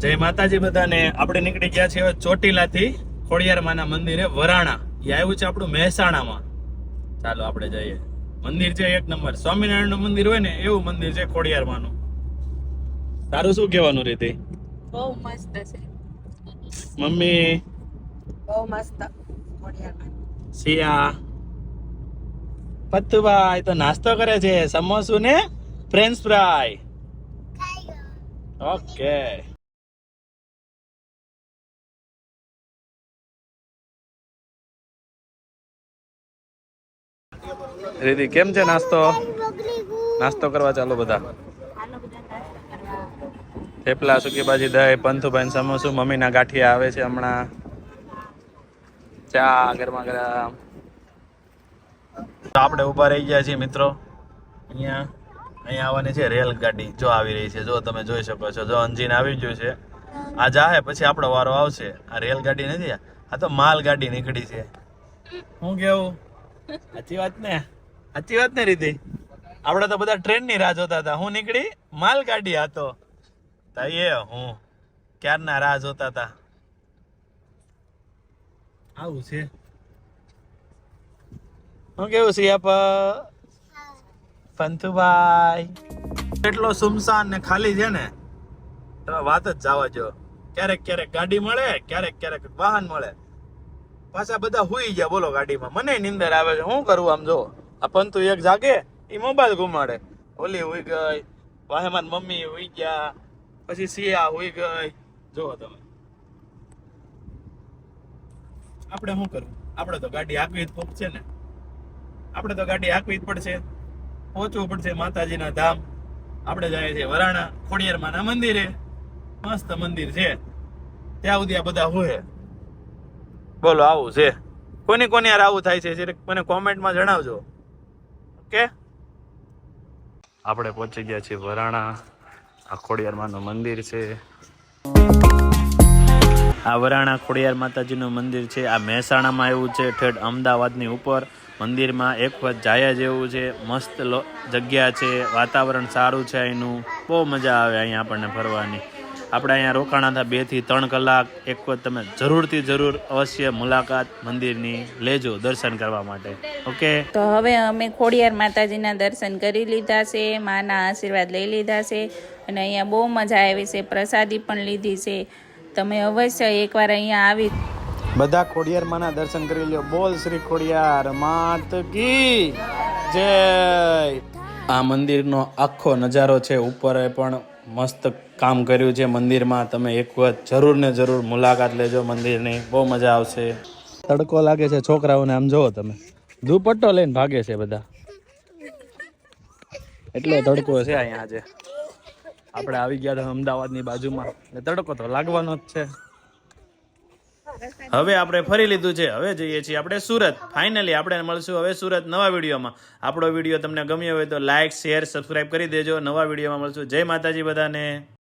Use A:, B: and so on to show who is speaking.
A: જય માતાજી બધાને. આપણે નીકળી ગયા છીએ ચોટીલાથી ખોડિયાર માના મંદિરે વરાણા. એ આવ્યું છે આપણું મહેસાણામાં. ચાલો આપણે જઈએ. મંદિર છે એક નંબર. સ્વામિનારાયણનું મંદિર હોય ને એવું મંદિર છે ખોડિયાર માનું તારું શું કહેવાનું રીતે?
B: બહુ મસ્ત છે.
A: મમ્મી?
B: બહુ મસ્ત ખોડિયારમાં.
A: સિયા પત્તુભાઈ તો નાસ્તો કરે છે. સમોસું ને ફ્રેન્ચ ફ્રાય. ઓકે. રીતિ કેમ છે નાસ્તો? નાસ્તો કરવા ચાલો બધા. થેપલા સુકી ભાજી દહીં, પંથુભાઈ સમોસું, મમ્મીના ગાંઠિયા આવે છે હમણાં. ચા, ગરમા ગરમ. આપણે ઊભા રહી ગયા છીએ મિત્રો. અહીંયા અહીંયા આવવાની છે રેલગાડી, જો આવી રહી છે. જો તમે જોઈ શકો છો, જો અંજીન આવી ગયું છે. આ જાહે પછી આપણો વારો આવશે. આ રેલગાડી નથી આ તો માલગાડી નીકળી છે. હું કેવું? સાચી વાત ને? સાચી વાત ને રીતિ આપણે તો બધા ટ્રેનની રાહ જોતા હતા. હું નીકળી, માલ ગાડી હતો તા હું ક્યારના રાહ જોતા હતા? આવું છે. હું કેવું છે આપ પંથુભાઈ એટલો સુમસાન ને ખાલી છે ને? તમે વાત જ જવા જો ક્યારેક ક્યારેક ગાડી મળે, ક્યારેક ક્યારેક વાહન મળે. પાછા બધા હુઈ ગયા, બોલો ગાડીમાં. મને નિંદર આવે છે. શું કરવું આમ જો? આ પંતુ એક જાગે એ મોબાઈલ ગુમાડે. ઓલી હુઈ ગઈ વાહેમાન મમ્મી હુઈ ગયા, પછી સિયા હુઈ ગઈ. જુઓ તમે. આપણે શું કરવું? આપણે તો ગાડી હાંકવી જ પડશે ને. આપણે તો ગાડી હાંકવી જ પડશે. પહોંચવું પડશે માતાજીના ધામ. આપણે જાય છે વરાણા ખોડિયાર માના મંદિરે. મસ્ત મંદિર છે. ત્યાં સુધી આ બધા હોય બોલો, આવું છે. કોની કોની યાર આવું થાય છે મને કોમેન્ટમાં જણાવજો. ઓકે? આપણે પહોંચી ગયા છીએ વરાણા. આ ખોડિયાર માનું મંદિર છે. આ વરાણા ખોડિયાર માતાજીનું મંદિર છે. આ મહેસાણામાં આવ્યું છે, ઠેઠ અમદાવાદની ઉપર. મંદિરમાં એક વખત જાયા જેવું છે. મસ્ત જગ્યા છે. વાતાવરણ સારું છે અહીંનું. બહુ મજા આવે અહીંયા આપણને ફરવાની. આપણે અહીંયા રોકાણા હતા બેથી ત્રણ કલાક એક વખત તમે જરૂરથી જરૂર અવશ્ય મુલાકાત મંદિરની લેજો દર્શન કરવા માટે. ઓકે
B: તો હવે અમે ખોડિયાર માતાજીના દર્શન કરી લીધા છે માના આશીર્વાદ લઈ લીધા છે અને અહીંયા બહુ મજા આવી છે પ્રસાદી પણ લીધી છે. તમે અવશ્ય એકવાર અહીંયા આવી
A: બધા ખોડિયાર માના દર્શન કરી લ્યો. બોલ શ્રી ખોડિયાર માત કી જય. આ મંદિરનો આખો નજારો છે ઉપર પણ મસ્ત કામ કર્યું છે મંદિરમાં. તમે એક વખત જરૂર ને જરૂર મુલાકાત લેજો મંદિરની. બહુ મજા આવશે. તડકો લાગે છે છોકરાઓને, આમ જોવો તમે. દુપટ્ટો લઈને ભાગે છે બધા. એટલો તડકો છે અહીંયા આજે. આપણે આવી ગયા અમદાવાદની બાજુમાં. એટલે તડકો તો લાગવાનો જ છે. હવે આપણે ફરી લીધું છે. હવે જઈએ છીએ આપણે સુરત. ફાઇનલી આપણે મળશું હવે સુરત નવા વિડીયોમાં. આપણો વીડિયો તમને ગમ્યો હોય તો લાઇક શેર સબસ્ક્રાઈબ કરી દેજો. નવા વિડીયોમાં મળશું. જય માતાજી બધાને.